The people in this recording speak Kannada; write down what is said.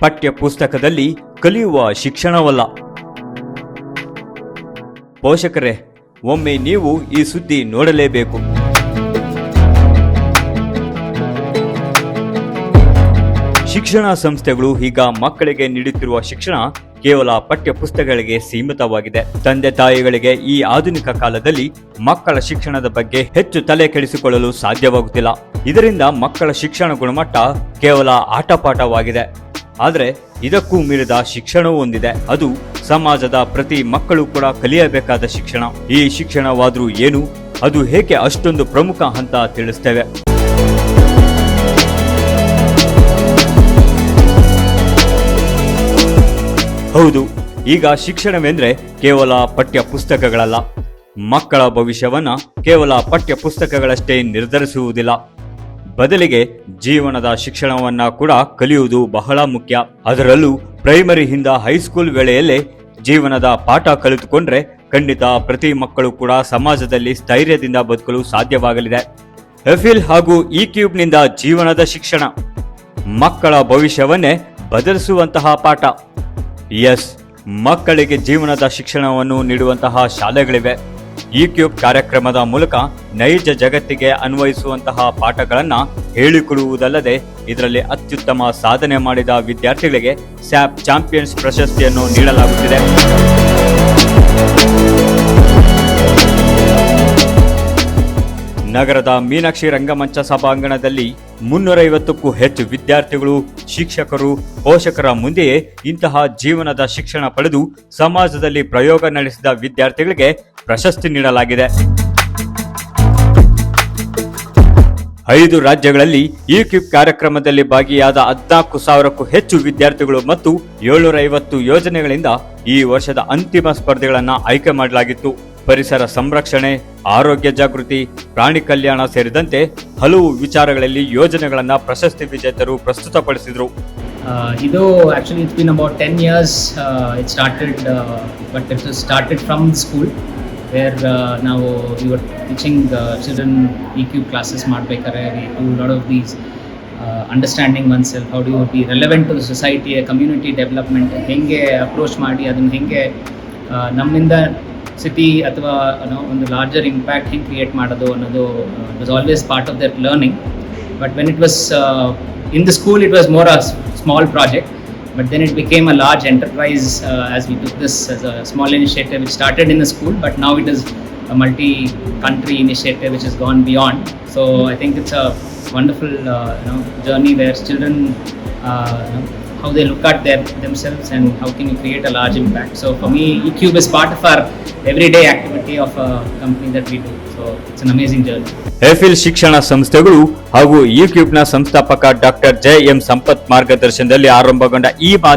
ಪಠ್ಯ ಪುಸ್ತಕದಲ್ಲಿ ಕಲಿಯುವ ಶಿಕ್ಷಣವಲ್ಲ. ಪೋಷಕರೇ, ಒಮ್ಮೆ ನೀವು ಈ ಸುದ್ದಿ ನೋಡಲೇಬೇಕು. ಶಿಕ್ಷಣ ಸಂಸ್ಥೆಗಳು ಈಗ ಮಕ್ಕಳಿಗೆ ನೀಡುತ್ತಿರುವ ಶಿಕ್ಷಣ ಕೇವಲ ಪಠ್ಯ ಪುಸ್ತಕಗಳಿಗೆ ಸೀಮಿತವಾಗಿದೆ. ತಂದೆ ತಾಯಿಗಳಿಗೆ ಈ ಆಧುನಿಕ ಕಾಲದಲ್ಲಿ ಮಕ್ಕಳ ಶಿಕ್ಷಣದ ಬಗ್ಗೆ ಹೆಚ್ಚು ತಲೆ ಕೆಡಿಸಿಕೊಳ್ಳಲು ಸಾಧ್ಯವಾಗುತ್ತಿಲ್ಲ. ಇದರಿಂದ ಮಕ್ಕಳ ಶಿಕ್ಷಣ ಗುಣಮಟ್ಟ ಕೇವಲ ಆಟಪಾಠವಾಗಿದೆ. ಆದರೆ ಇದಕ್ಕೂ ಮೀರಿದ ಶಿಕ್ಷಣವೂ ಒಂದಿದೆ. ಅದು ಸಮಾಜದ ಪ್ರತಿ ಮಕ್ಕಳು ಕೂಡ ಕಲಿಯಬೇಕಾದ ಶಿಕ್ಷಣ. ಈ ಶಿಕ್ಷಣವಾದರೂ ಏನು? ಅದು ಹೇಗೆ ಅಷ್ಟೊಂದು ಪ್ರಮುಖ ಅಂತ ತಿಳಿಸ್ತೇವೆ. ಹೌದು, ಈಗ ಶಿಕ್ಷಣವೆಂದ್ರೆ ಕೇವಲ ಪಠ್ಯ ಪುಸ್ತಕಗಳಲ್ಲ ಮಕ್ಕಳ ಭವಿಷ್ಯವನ್ನ ಕೇವಲ ಪಠ್ಯ ಪುಸ್ತಕಗಳಷ್ಟೇ ನಿರ್ಧರಿಸುವುದಿಲ್ಲ. ಬದಲಿಗೆ ಜೀವನದ ಶಿಕ್ಷಣವನ್ನ ಕೂಡ ಕಲಿಯುವುದು ಬಹಳ ಮುಖ್ಯ. ಅದರಲ್ಲೂ ಪ್ರೈಮರಿಯಿಂದ ಹೈಸ್ಕೂಲ್ ವೇಳೆಯಲ್ಲೇ ಜೀವನದ ಪಾಠ ಕಲಿತುಕೊಂಡ್ರೆ ಖಂಡಿತ ಪ್ರತಿ ಮಕ್ಕಳು ಕೂಡ ಸಮಾಜದಲ್ಲಿ ಸ್ಥೈರ್ಯದಿಂದ ಬದುಕಲು ಸಾಧ್ಯವಾಗಲಿದೆ. ಎಫಿಲ್ ಹಾಗೂ ಈ ಕ್ಯೂಬ್ನಿಂದ ಜೀವನದ ಶಿಕ್ಷಣ. ಮಕ್ಕಳ ಭವಿಷ್ಯವನ್ನೇ ಬದಲಿಸುವಂತಹ ಪಾಠ. ಎಸ್ ಮಕ್ಕಳಿಗೆ ಜೀವನದ ಶಿಕ್ಷಣವನ್ನು ನೀಡುವಂತಹ ಶಾಲೆಗಳಿವೆ. ಈ ಕಾರ್ಯಕ್ರಮದ ಮೂಲಕ ನೈಜ ಜಗತ್ತಿಗೆ ಅನ್ವಯಿಸುವಂತಹ ಪಾಠಗಳನ್ನು ಹೇಳಿಕೊಡುವುದಲ್ಲದೆ ಇದರಲ್ಲಿ ಅತ್ಯುತ್ತಮ ಸಾಧನೆ ಮಾಡಿದ ವಿದ್ಯಾರ್ಥಿಗಳಿಗೆ ಸ್ಯಾಪ್ ಚಾಂಪಿಯನ್ಸ್ ಪ್ರಶಸ್ತಿಯನ್ನು ನೀಡಲಾಗುತ್ತಿದೆ. ನಗರದ ಮೀನಾಕ್ಷಿ ರಂಗಮಂಚ ಸಭಾಂಗಣದಲ್ಲಿ ಮುನ್ನೂರೈವತ್ತಕ್ಕೂ ಹೆಚ್ಚು ವಿದ್ಯಾರ್ಥಿಗಳು, ಶಿಕ್ಷಕರು, ಪೋಷಕರ ಮುಂದೆಯೇ ಇಂತಹ ಜೀವನದ ಶಿಕ್ಷಣ ಪಡೆದು ಸಮಾಜದಲ್ಲಿ ಪ್ರಯೋಗ ನಡೆಸಿದ ವಿದ್ಯಾರ್ಥಿಗಳಿಗೆ ಪ್ರಶಸ್ತಿ ನೀಡಲಾಗಿದೆ. ಐದು ರಾಜ್ಯಗಳಲ್ಲಿ ಈ ಕಾರ್ಯಕ್ರಮದಲ್ಲಿ ಭಾಗಿಯಾದ ಹದಿನಾಲ್ಕು ಸಾವಿರಕ್ಕೂ ಹೆಚ್ಚು ವಿದ್ಯಾರ್ಥಿಗಳು ಮತ್ತು ಏಳ್ನೂರ ಐವತ್ತು ಯೋಜನೆಗಳಿಂದ ಈ ವರ್ಷದ ಅಂತಿಮ ಸ್ಪರ್ಧೆಗಳನ್ನು ಆಯ್ಕೆ ಮಾಡಲಾಗಿತ್ತು. ಪರಿಸರ ಸಂರಕ್ಷಣೆ, ಆರೋಗ್ಯ ಜಾಗೃತಿ, ಪ್ರಾಣಿ ಕಲ್ಯಾಣ ಸೇರಿದಂತೆ ಹಲವು ವಿಚಾರಗಳಲ್ಲಿ ಯೋಜನೆಗಳನ್ನ ಪ್ರಶಸ್ತಿ ವಿಜೇತರು ಪ್ರಸ್ತುತಪಡಿಸಿದರು. ಇದು actually it's been about ten years it started but it started from school where ನಾವು your teaching children E Q classes ಮಾಡಬೇಕಾದ್ರೆ to lot of these understanding oneself how do be relevant to society community development ಹೆಂಗೆ ಅಪ್ರೋಚ್ ಮಾಡಿ, ಅದನ್ನು ಹೆಂಗೆ ನಮ್ಮಿಂದ ಸಿಟಿ ಅಥವಾ ಏನೋ ಒಂದು ಲಾರ್ಜರ್ ಇಂಪ್ಯಾಕ್ಟ್ ಹೆಂಗೆ ಕ್ರಿಯೇಟ್ ಮಾಡೋದು ಅನ್ನೋದು it was always part of that learning but when it was uh, in the school it was more a s- small project but then it became a large enterprise uh, as we took this as a small initiative which started in the school but now it is a multi-country initiative which has gone beyond so i think it's a wonderful uh, you know journey where children uh, you know, how they look at their themselves and how can you create a large impact so for me ecube is part of our everyday activity of ಶಿಕ್ಷಣ ಸಂಸ್ಥೆಗಳು ಹಾಗೂ ಯೂಕ್ಯೂಬ್ನ ಸಂಸ್ಥಾಪಕ ಡಾಕ್ಟರ್ ಜೆ ಎಂ ಸಂಪತ್ ಮಾರ್ಗದರ್ಶನದಲ್ಲಿ ಆರಂಭಗೊಂಡ ಈ ಮಾ